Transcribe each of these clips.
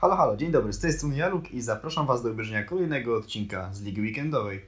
Halo, halo, dzień dobry, z tej strony Jaluk i zapraszam Was do obejrzenia kolejnego odcinka z Ligi Weekendowej.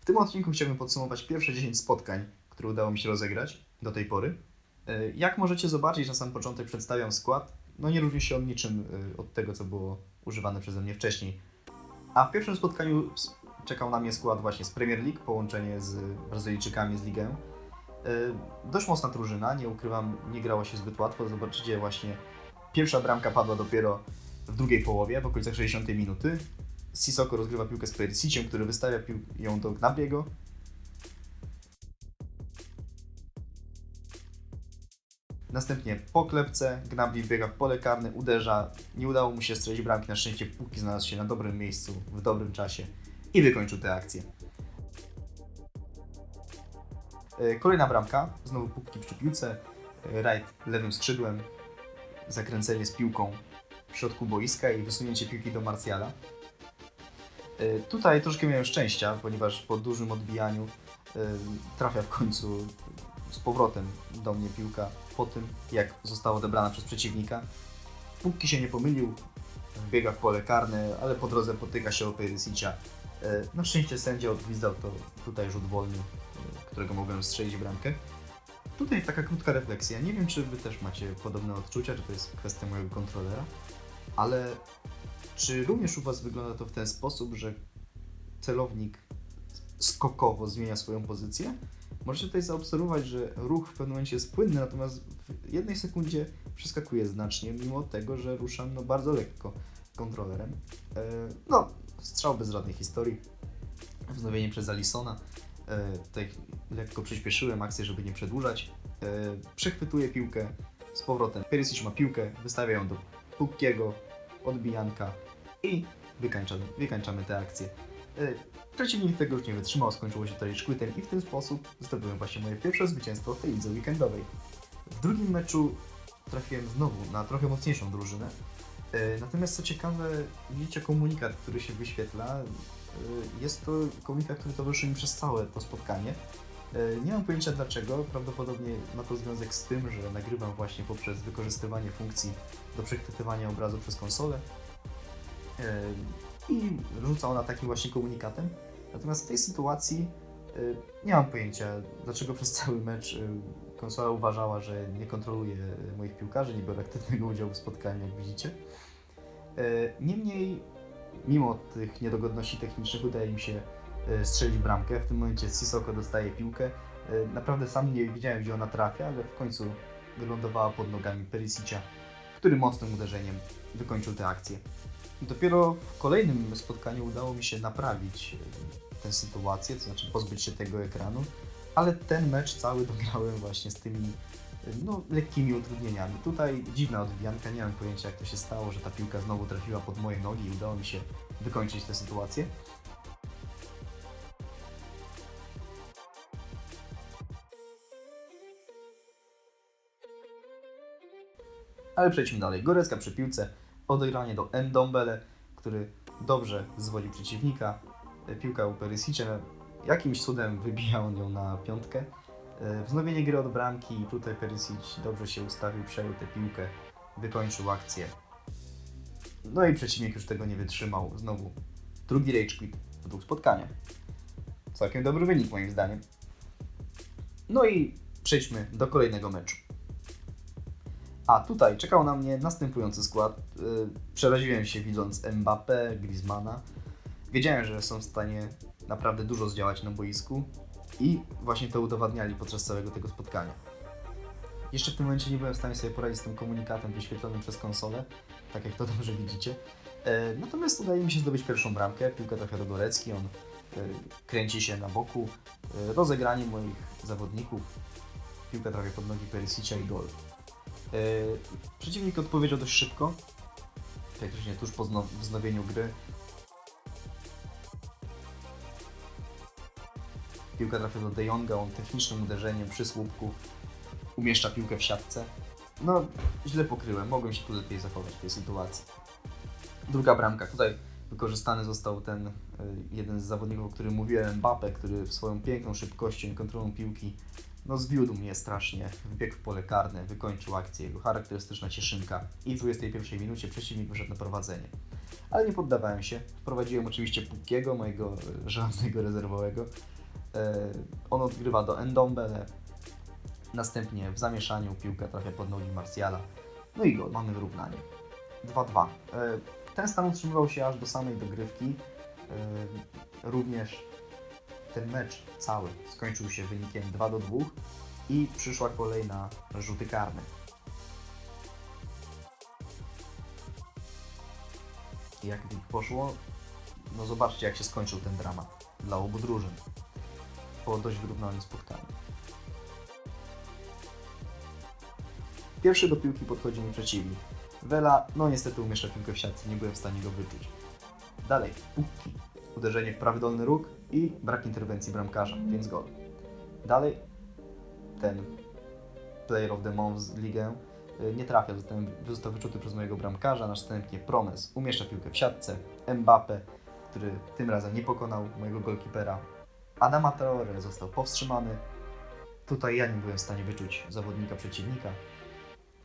W tym odcinku chciałbym podsumować pierwsze 10 spotkań, które udało mi się rozegrać do tej pory. E, Jak możecie zobaczyć, na sam początek przedstawiam skład. No nie różni się on niczym e, od tego, co było używane przeze mnie wcześniej. A w pierwszym spotkaniu czekał na mnie skład właśnie z Premier League, połączenie z Brazylijczykami z Ligę. E, Dość mocna drużyna, nie ukrywam, nie grało się zbyt łatwo. Zobaczycie właśnie, pierwsza bramka padła dopiero w drugiej połowie, w okolicach 60 minuty. Sissoko rozgrywa piłkę z Perisiciem, który wystawia pił- ją do Gnabriego. Następnie po klepce Gnabry wbiega w pole karne, uderza. Nie udało mu się strzelić bramki, na szczęście póki znalazł się na dobrym miejscu, w dobrym czasie i wykończył tę akcję. E, Kolejna bramka, znowu Pupki przy piłce, e, Wright lewym skrzydłem, zakręcenie z piłką w środku boiska i wysunięcie piłki do Marsjala. E, Tutaj troszkę miałem szczęścia, ponieważ po dużym odbijaniu e, trafia w końcu z powrotem do mnie piłka po tym, jak została odebrana przez przeciwnika. Póki się nie pomylił, wbiega w pole karne, ale po drodze potyka się o Perisicia. E, Na szczęście sędzia odgwizdał to tutaj rzut wolny, którego mogłem strzelić bramkę. Tutaj taka krótka refleksja. Nie wiem, czy Wy też macie podobne odczucia, czy to jest kwestia mojego kontrolera, ale czy również u Was wygląda to w ten sposób, że celownik skokowo zmienia swoją pozycję? Możecie tutaj zaobserwować, że ruch w pewnym momencie jest płynny, natomiast w jednej sekundzie przeskakuje znacznie, mimo tego, że ruszam no, bardzo lekko kontrolerem. E, no, strzał bez żadnej historii. Wznowienie przez Alisona. E, tutaj lekko przyspieszyłem akcję, żeby nie przedłużać. E, przechwytuje piłkę z powrotem. Perisic ma piłkę, wystawia ją do Pukkiego, odbijanka i wykańczamy, wykańczamy tę akcję. E, Przeciwnik tego już nie wytrzymał, skończyło się to rage i w ten sposób zdobyłem właśnie moje pierwsze zwycięstwo w tej lidze weekendowej. W drugim meczu trafiłem znowu na trochę mocniejszą drużynę. E, Natomiast co ciekawe, widzicie komunikat, który się wyświetla. E, Jest to komunikat, który towarzyszy mi przez całe to spotkanie. E, Nie mam pojęcia dlaczego, prawdopodobnie ma to związek z tym, że nagrywam właśnie poprzez wykorzystywanie funkcji do przechwytywania obrazu przez konsolę E, i rzuca ona takim właśnie komunikatem. Natomiast w tej sytuacji y, nie mam pojęcia, dlaczego przez cały mecz konsola uważała, że nie kontroluje moich piłkarzy, nie biorę aktywnego udziału w spotkaniu, jak widzicie. Niemniej, mimo tych niedogodności technicznych, udaje mi się strzelić bramkę. W tym momencie Sissoko dostaje piłkę. Y, Naprawdę sam nie wiedziałem, gdzie ona trafia, ale w końcu wylądowała pod nogami Perisicia, który mocnym uderzeniem wykończył tę akcję. Dopiero w kolejnym spotkaniu udało mi się naprawić e, tę sytuację, to znaczy pozbyć się tego ekranu, ale ten mecz cały dograłem właśnie z tymi no, lekkimi utrudnieniami. Tutaj dziwna odbijanka, nie mam pojęcia jak to się stało, że ta piłka znowu trafiła pod moje nogi i udało mi się wykończyć tę sytuację. Ale przejdźmy dalej. Gorecka przy piłce, odegranie do Endombele, który dobrze zwodzi przeciwnika. E, Piłka u Perisicia, jakimś cudem wybija on ją na piątkę. E, Wznowienie gry od bramki i tutaj Perisic dobrze się ustawił, przejął tę piłkę, wykończył akcję. No i przeciwnik już tego nie wytrzymał. Znowu drugi rage quit po dwóch spotkaniach. Całkiem dobry wynik moim zdaniem. No i przejdźmy do kolejnego meczu. A tutaj czekał na mnie następujący skład. Yy, Przeraziłem się widząc Mbappé, Griezmana. Wiedziałem, że są w stanie naprawdę dużo zdziałać na boisku i właśnie to udowadniali podczas całego tego spotkania. Jeszcze w tym momencie nie byłem w stanie sobie poradzić z tym komunikatem wyświetlonym przez konsolę, tak jak to dobrze widzicie. E, Natomiast udaje mi się zdobyć pierwszą bramkę. Piłka trafia do Gorecki, on e, kręci się na boku. E, Rozegranie moich zawodników. Piłka trafia pod nogi Perisicia i gol. E, Przeciwnik odpowiedział dość szybko, praktycznie tuż po znow- wznowieniu gry. Piłka trafia do De Jonga, on technicznym uderzeniem przy słupku umieszcza piłkę w siatce. No, źle pokryłem, mogłem się tu lepiej zachować w tej sytuacji. Druga bramka, tutaj wykorzystany został ten y, jeden z zawodników, o którym mówiłem, Mbappe, który swoją piękną szybkością i kontrolą piłki no zwiódł mnie strasznie, wbiegł w pole karne, wykończył akcję, jego charakterystyczna cieszynka i w 21 minucie przeciwnik wyszedł na prowadzenie. Ale nie poddawałem się, wprowadziłem oczywiście Pukiego, mojego e, żelaznego rezerwowego. E, on odgrywa do Endombele, następnie w zamieszaniu piłka trafia pod nogi Marsjala, no i go mamy wyrównanie. 2-2. Ten stan utrzymywał się aż do samej dogrywki. E, Również ten mecz cały skończył się wynikiem 2 do 2 i przyszła kolej na rzuty karne. Jak poszło, no zobaczcie jak się skończył ten dramat dla obu drużyn po dość wyrównanym spotkaniu. Pierwszy do piłki podchodzi mi przeciwnik. Vela, no niestety umieszcza piłkę w siatce, nie byłem w stanie go wyczuć. Dalej, Pukki. Uderzenie w prawy dolny róg i brak interwencji bramkarza, więc gol. Dalej, ten player of the month z ligę y, nie trafia, został, został wyczuty przez mojego bramkarza, następnie Promes umieszcza piłkę w siatce, Mbappe, który tym razem nie pokonał mojego golkipera, Adama Traore został powstrzymany, tutaj ja nie byłem w stanie wyczuć zawodnika przeciwnika,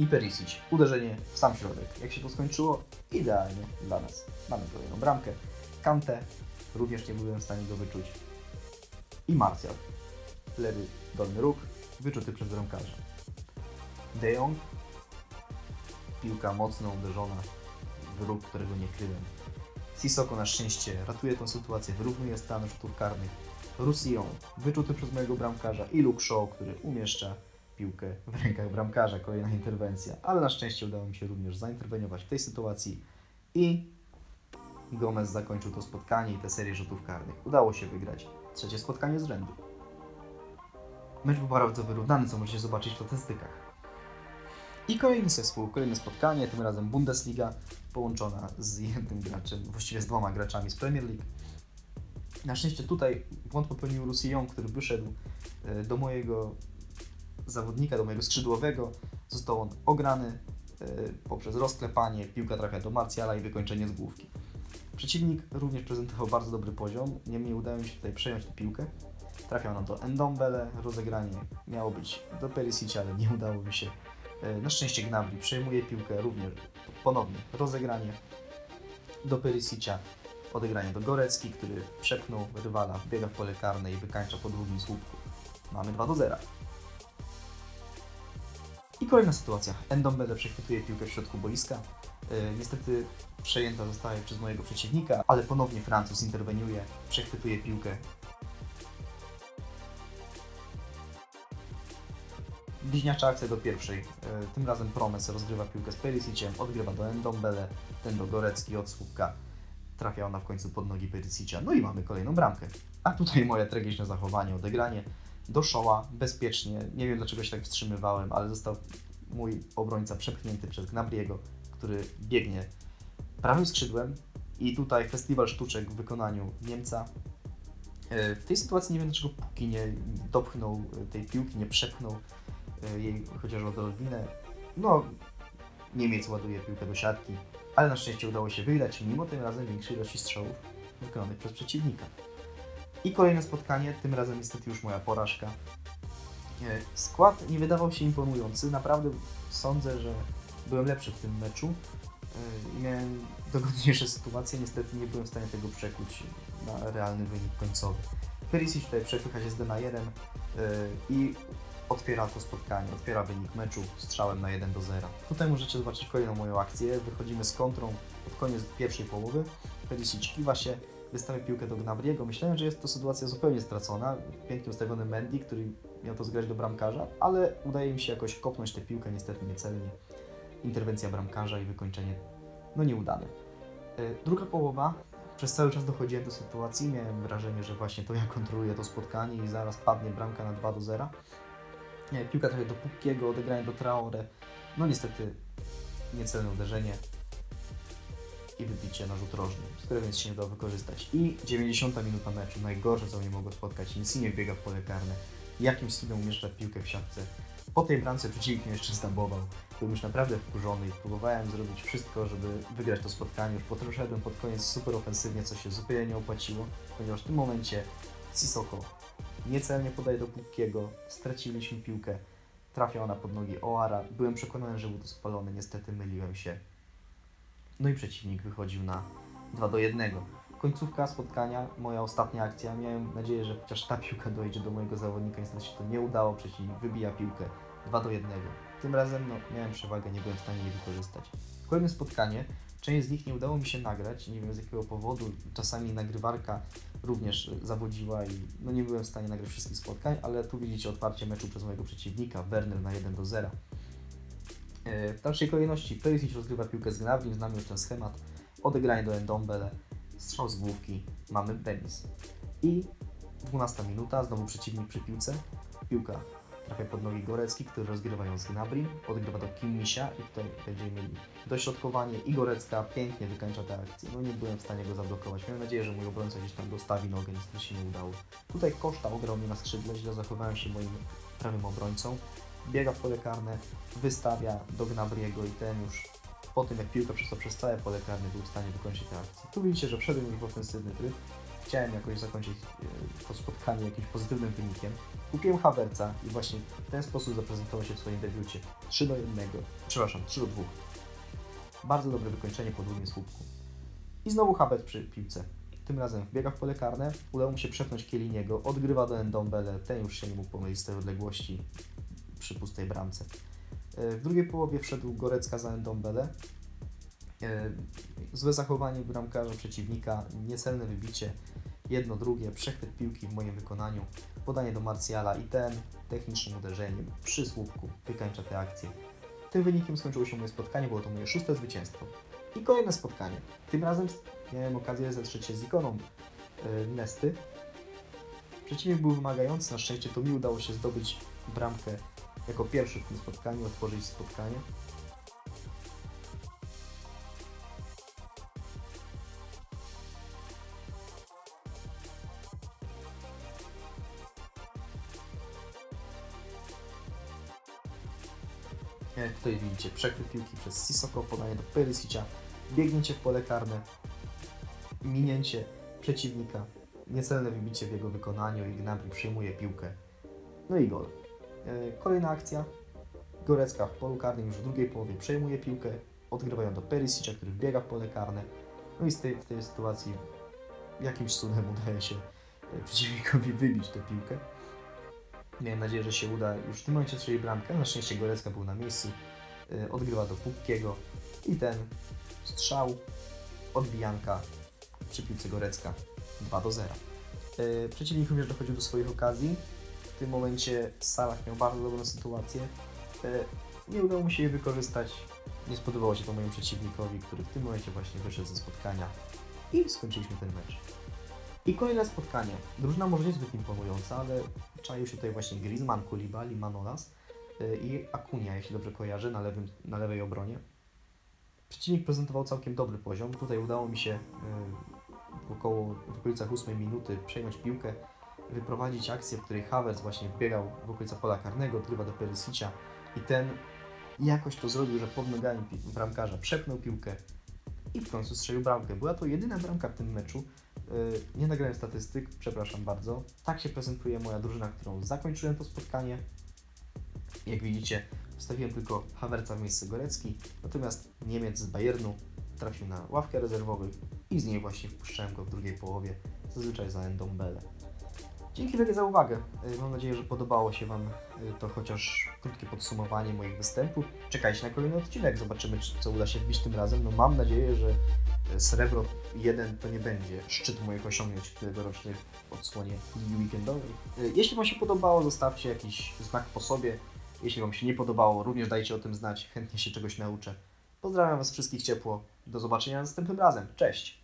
i Perisic. Uderzenie w sam środek. Jak się to skończyło? Idealnie dla nas. Mamy kolejną bramkę. Kante. Również nie byłem w stanie go wyczuć. I Martial. Lewy dolny róg. Wyczuty przez bramkarza. De Jong. Piłka mocno uderzona w róg, którego nie kryłem. Sissoko na szczęście ratuje tę sytuację, wyrównuje stan rzutów karnych. Roussillon, wyczuty przez mojego bramkarza i Luke Shaw, który umieszcza piłkę w rękach bramkarza, kolejna interwencja, ale na szczęście udało mi się również zainterweniować w tej sytuacji i Gomez zakończył to spotkanie i tę serię rzutów karnych. Udało się wygrać trzecie spotkanie z rzędu. Mecz był bardzo wyrównany, co możecie zobaczyć w statystykach. I kolejny zespół, kolejne spotkanie, tym razem Bundesliga połączona z jednym graczem, właściwie z dwoma graczami z Premier League. Na szczęście tutaj błąd popełnił Roussillon, który wyszedł e, do mojego zawodnika, do mojego skrzydłowego. Został on ograny e, poprzez rozklepanie, piłka trafia do Martiala i wykończenie z główki. Przeciwnik również prezentował bardzo dobry poziom, niemniej udało mi się tutaj przejąć tę piłkę. Trafiał nam do Endombele, rozegranie miało być do Perisicia, ale nie udało mi się. E, Na szczęście Gnabry przejmuje piłkę również ponownie rozegranie do Perisicia, odegranie do Gorecki, który przepchnął rywala, wbiega w pole karne i wykańcza po długim słupku. Mamy 2 do 0. I kolejna sytuacja. Endombele przechwytuje piłkę w środku boiska. E, niestety przejęta zostaje przez mojego przeciwnika, ale ponownie Francuz interweniuje, przechwytuje piłkę. Bliźniacza akcja do pierwszej. E, Tym razem Promes rozgrywa piłkę z Perisiciem, odgrywa do Endombele, ten do Gorecki od słupka. Trafia ona w końcu pod nogi Perisicia. No i mamy kolejną bramkę. A tutaj moje tragiczne zachowanie, odegranie do Shoa bezpiecznie. Nie wiem dlaczego się tak wstrzymywałem, ale został mój obrońca przepchnięty przez Gnabriego, który biegnie prawym skrzydłem i tutaj festiwal sztuczek w wykonaniu Niemca. E, W tej sytuacji nie wiem dlaczego Puki nie dopchnął e, tej piłki, nie przepchnął e, jej chociaż odrobinę. No, Niemiec ładuje piłkę do siatki, ale na szczęście udało się wygrać, mimo tym razem większej ilości strzałów wykonanych przez przeciwnika. I kolejne spotkanie, tym razem niestety już moja porażka. E, Skład nie wydawał się imponujący. Naprawdę sądzę, że byłem lepszy w tym meczu. E, Miałem dogodniejsze sytuacje, niestety nie byłem w stanie tego przekuć na realny wynik końcowy. Perisic tutaj przepycha się z Denajerem i otwiera to spotkanie, otwiera wynik meczu strzałem na 1 do 0. Tutaj możecie zobaczyć kolejną moją akcję. Wychodzimy z kontrą pod koniec pierwszej połowy. Perisic kiwa się, wystawia piłkę do Gnabriego. Myślałem, że jest to sytuacja zupełnie stracona. Pięknie ustawiony Mendy, który miał to zgrać do bramkarza, ale udaje mi się jakoś kopnąć tę piłkę, niestety niecelnie. Interwencja bramkarza i wykończenie no nieudane. E, Druga połowa, przez cały czas dochodziłem do sytuacji, miałem wrażenie, że właśnie to ja kontroluję to spotkanie i zaraz padnie bramka na 2 do 0. Nie, Piłka trochę do Pukkiego, odegranie do Traore. No niestety niecelne uderzenie i wybicie na rzut rożny, z którego więc się nie udało wykorzystać. I 90 minuta meczu, najgorsze co mnie mogło spotkać. Insigne biega w pole karne, jakimś cudem umieszcza piłkę w siatce. Po tej bramce przeciwnik mnie jeszcze zdabował. Byłem już naprawdę wkurzony i próbowałem zrobić wszystko, żeby wygrać to spotkanie. Już poszedłem pod koniec super ofensywnie, co się zupełnie nie opłaciło, ponieważ w tym momencie Sissoko Niecelnie podaje do Pukkiego, straciliśmy piłkę, trafia ona pod nogi Oara. Byłem przekonany, że był to spalony, niestety myliłem się. No i przeciwnik wychodził na 2 do 1. Końcówka spotkania, moja ostatnia akcja. Miałem nadzieję, że chociaż ta piłka dojdzie do mojego zawodnika. Niestety się to nie udało. Przeciwnik wybija piłkę 2 do 1. Tym razem no, miałem przewagę, nie byłem w stanie jej wykorzystać. Kolejne spotkanie. Część z nich nie udało mi się nagrać, nie wiem z jakiego powodu. Czasami nagrywarka również zawodziła i no, nie byłem w stanie nagrać wszystkich spotkań, ale tu widzicie otwarcie meczu przez mojego przeciwnika, Werner na 1 do 0. E, W dalszej kolejności Perisic rozgrywa piłkę z Gnabrym, znamy już ten schemat. Odegranie do Endombele, strzał z główki, mamy remis. I 12 minuta, znowu przeciwnik przy piłce. Piłka trafia pod nogi Gorecki, który rozgrywa ją z Gnabry, odgrywa do Kimmisia i tutaj będziemy mieli dośrodkowanie i Gorecka pięknie wykańcza tę akcję. No nie byłem w stanie go zablokować. Miałem nadzieję, że mój obrońca gdzieś tam dostawi nogę, niestety się nie udało. Tutaj Koszta ograł mnie na skrzydle, źle zachowałem się moim prawym obrońcą. Biega w pole karne, wystawia do Gnabriego i ten już po tym jak piłka przeszła przez całe pole karne był w stanie dokończyć tę akcję. Tu widzicie, że wszedłem już w ofensywny tryb. Chciałem jakoś zakończyć e, to spotkanie jakimś pozytywnym wynikiem. Kupiłem Havertza i właśnie w ten sposób zaprezentował się w swoim debiucie. 3 do 1, przepraszam, 3 do 2. Bardzo dobre wykończenie po długim słupku. I znowu Havertz przy piłce. Tym razem wbiega w pole karne, udało mu się przepchnąć Kieliniego, odgrywa do Endombele, ten już się nie mógł pomylić z tej odległości przy pustej bramce. E, W drugiej połowie wszedł Gorecka za Endombele. E, Złe zachowanie bramkarza przeciwnika, niecelne wybicie, jedno, drugie, przechwyt piłki w moim wykonaniu, podanie do Marsjala i ten technicznym uderzeniem przy słupku wykańcza tę akcję. Tym wynikiem skończyło się moje spotkanie, było to moje szóste zwycięstwo. I kolejne spotkanie. Tym razem miałem okazję zetrzeć się z ikoną e, Nesty. Przeciwnik był wymagający, na szczęście to mi udało się zdobyć bramkę jako pierwszy w tym spotkaniu, otworzyć spotkanie. Jak tutaj widzicie, przechwyt piłki przez Sissoko, podanie do Perisicia, biegnięcie w pole karne, minięcie przeciwnika, niecelne wybicie w jego wykonaniu i Gnabry przyjmuje piłkę. No i gol. E, Kolejna akcja. Gorecka w polu karnym już w drugiej połowie przejmuje piłkę, odgrywają do Perisicia, który wbiega w pole karne. No i z tej, w tej sytuacji jakimś cudem udaje się e, przeciwnikowi wybić tę piłkę. Miałem nadzieję, że się uda już w tym momencie strzelić bramkę. Na szczęście Gorecka był na miejscu. E, Odgrywa do Pupkiego i ten strzał, odbijanka przy piłce Gorecka 2 do 0. E, Przeciwnik również dochodził do swoich okazji. Tym momencie Salah miał bardzo dobrą sytuację. E, Nie udało mu się jej wykorzystać. Nie spodobało się to mojemu przeciwnikowi, który w tym momencie właśnie wyszedł ze spotkania i skończyliśmy ten mecz. I kolejne spotkanie. Drużyna może niezbyt imponująca, ale czaił się tutaj właśnie Griezmann, Koulibaly, Manolas y, i Akunia, jeśli dobrze kojarzę, na, lewym, na lewej obronie. Przeciwnik prezentował całkiem dobry poziom. Tutaj udało mi się w około w okolicach 8 minuty przejąć piłkę, wyprowadzić akcję, w której Havertz właśnie wbiegał w okolice pola karnego, odgrywa do Perisicia i ten jakoś to zrobił, że pod nogami bramkarza przepnął piłkę i w końcu strzelił bramkę. Była to jedyna bramka w tym meczu. Yy, Nie nagrałem statystyk, przepraszam bardzo. Tak się prezentuje moja drużyna, którą zakończyłem to spotkanie. Jak widzicie, wstawiłem tylko Havertza w miejsce Gorecki, natomiast Niemiec z Bayernu trafił na ławkę rezerwowych i z niej właśnie wpuszczałem go w drugiej połowie, zazwyczaj za Endombele. Dzięki wielkie za uwagę. Yy, Mam nadzieję, że podobało się Wam yy, to chociaż krótkie podsumowanie moich występów. Czekajcie na kolejny odcinek, zobaczymy, czy- co uda się wbić tym razem. No mam nadzieję, że e, Srebro 1 to nie będzie szczyt moich osiągnięć w tegorocznej odsłonie Ligi Weekendowej. Jeśli Wam się podobało, zostawcie jakiś znak po sobie. Jeśli Wam się nie podobało, również dajcie o tym znać. Chętnie się czegoś nauczę. Pozdrawiam Was wszystkich ciepło. Do zobaczenia następnym razem. Cześć!